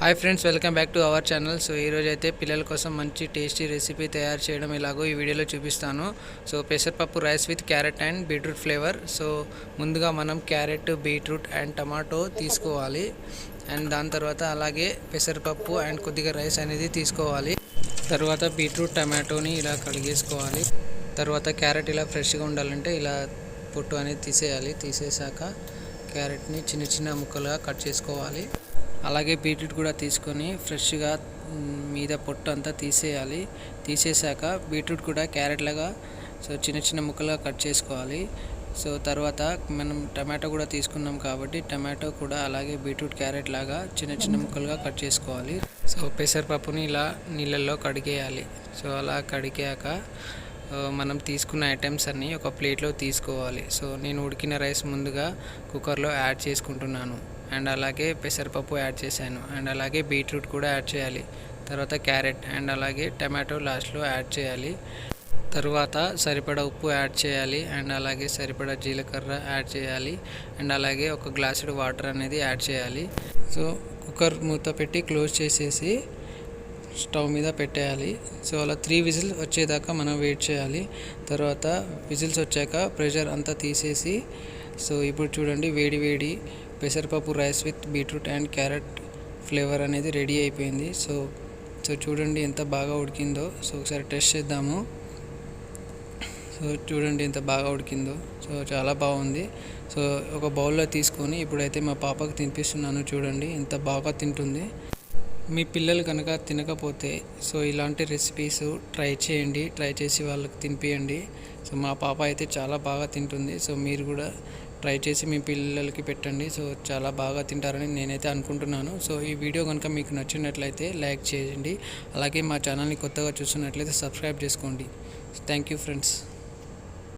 Hi friends welcome back to our channel. So ఈరోజు అయితే పిల్లల కోసం మంచి టేస్టీ రెసిపీ తయారు చేయడం ఇలాగో ఈ వీడియోలో చూపిస్తాను. సో పెసరపప్పు rice with carrot and beetroot flavour. So ముందుగా మనం క్యారెట్ బీట్రూట్ అండ్ టమాటో తీసుకోవాలి. అండ్ దాని తర్వాత అలాగే పెసరపప్పు అండ్ కొద్దిగా రైస్ అనేది తీసుకోవాలి. తర్వాత బీట్రూట్ టమాటోని ఇలా కడిగేసుకోవాలి. తర్వాత క్యారెట్ ఇలా ఫ్రెష్గా ఉండాలంటే ఇలా పొట్టు అనేది తీసేయాలి. తీసేసాక క్యారెట్ని చిన్న చిన్న ముక్కలుగా కట్ చేసుకోవాలి. అలాగే బీట్రూట్ కూడా తీసుకొని ఫ్రెష్గా మీద పొట్టు అంతా తీసేయాలి. తీసేసాక బీట్రూట్ కూడా క్యారెట్ లాగా సో చిన్న చిన్న ముక్కలుగా కట్ చేసుకోవాలి. సో తర్వాత మనం టమాటో కూడా తీసుకున్నాం కాబట్టి టమాటో కూడా అలాగే బీట్రూట్ క్యారెట్ లాగా చిన్న చిన్న ముక్కలుగా కట్ చేసుకోవాలి. సో పెసరపప్పుని ఇలా నీళ్ళల్లో కడిగేయాలి. సో అలా కడిగాక మనం తీసుకున్న ఐటమ్స్ అన్నీ ఒక ప్లేట్లో తీసుకోవాలి. సో నేను ఉడికిన రైస్ ముందుగా కుక్కర్లో యాడ్ చేసుకుంటున్నాను. అండ్ అలాగే పెసరపప్పు యాడ్ చేశాను. అండ్ అలాగే బీట్రూట్ కూడా యాడ్ చేయాలి. తర్వాత క్యారెట్ అండ్ అలాగే టమాటో లాస్ట్లో యాడ్ చేయాలి. తరువాత సరిపడా ఉప్పు యాడ్ చేయాలి. అండ్ అలాగే సరిపడా జీలకర్ర యాడ్ చేయాలి. అండ్ అలాగే ఒక గ్లాసుడు వాటర్ అనేది యాడ్ చేయాలి. సో కుక్కర్ మూత పెట్టి క్లోజ్ చేసేసి స్టవ్ మీద పెట్టేయాలి. సో అలా త్రీ విజిల్స్ వచ్చేదాకా మనం వెయిట్ చేయాలి. తర్వాత విజిల్స్ వచ్చాక ప్రెషర్ అంతా తీసేసి సో ఇప్పుడు చూడండి వేడి వేడి పెసరపప్పు rice with beetroot and carrot flavour అనేది రెడీ అయిపోయింది. సో సో చూడండి ఎంత బాగా ఉడికిందో. సో ఒకసారి టెస్ట్ చేద్దాము. సో చూడండి ఎంత బాగా ఉడికిందో. సో చాలా బాగుంది. సో ఒక బౌల్లో తీసుకొని ఇప్పుడైతే మా పాపకు తినిపిస్తున్నాను చూడండి. ఎంత బాగా తింటుంది. మీ పిల్లలు కనుక తినకపోతే సో ఇలాంటి రెసిపీస్ ట్రై చేయండి. ట్రై చేసి వాళ్ళకి తినిపియండి. సో మా పాప అయితే చాలా బాగా తింటుంది. సో మీరు కూడా ట్రై చేసి మీ పిల్లలకి పెట్టండి. సో చాలా బాగా తింటారని నేనైతే అనుకుంటున్నాను. సో ఈ వీడియో కనుక మీకు నచ్చినట్లయితే లైక్ చేయండి. అలాగే మా ఛానల్ని కొత్తగా చూస్తున్నట్లయితే సబ్స్క్రైబ్ చేసుకోండి. Thank you friends.